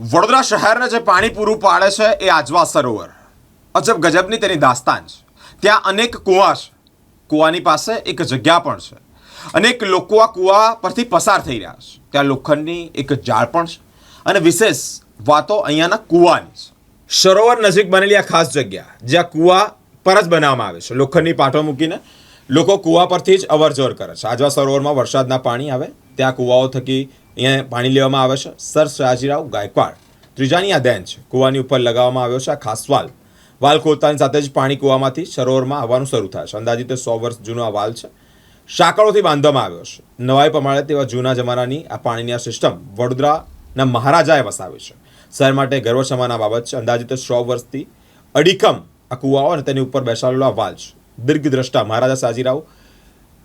વડોદરા શહેરને જે પાણી પૂરું પાડે છે એ આજવા સરોવર. અજબ ગજબની તેની દાસ્તાન છે. ત્યાં અનેક કૂવા છે. કૂવાની પાસે એક જગ્યા પણ છે. અનેક લોકો આ કૂવા પરથી પસાર થઈ રહ્યા છે. ત્યાં લોખંડની એક જાળ પણ છે અને વિશેષ વાતો અહીંયાના કૂવાની છે. સરોવર નજીક બનેલી આ ખાસ જગ્યા, જ્યાં કૂવા પર જ બનાવવામાં આવે છે. લોખંડની પાટો મૂકીને લોકો કૂવા પરથી જ અવર જવર કરે છે. આજવા સરોવરમાં વરસાદના પાણી આવે, ત્યાં કૂવાઓ થકી અહીંયા પાણી લેવામાં આવે છે. સર સયાજીરાવ ગાયકવાડ. ત્રીજાની આ દેન છે કૂવાની ઉપર લગાવવામાં આવ્યો છે આ ખાસ વાલ. વાલ ખોલતાની સાથે જ પાણી કૂવામાંથી સરોવરમાં આવવાનું શરૂ થાય છે. અંદાજિત સો વર્ષ જૂનો આ વાલ છે. સાંકળોથી બાંધવામાં આવ્યો છે. નવાઈ પ્રમાણે તેવા જૂના જમાનાની આ પાણીની આ સિસ્ટમ વડોદરાના મહારાજાએ વસાવી છે. શહેર માટે ગર્વ સમાના બાબત છે. અંદાજિત સો વર્ષથી અડીખમ આ કૂવાઓ અને તેની ઉપર બેસાડેલો આ વાલ છે. દીર્ઘ દ્રષ્ટા મહારાજા સાજીરાવ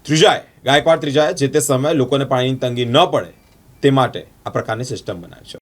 ત્રીજાએ, ગાયકવાડ ત્રીજાએ જે તે સમયે લોકોને પાણીની તંગી ન પડે તે માટે આ પ્રકારની સિસ્ટમ બનાવી છે.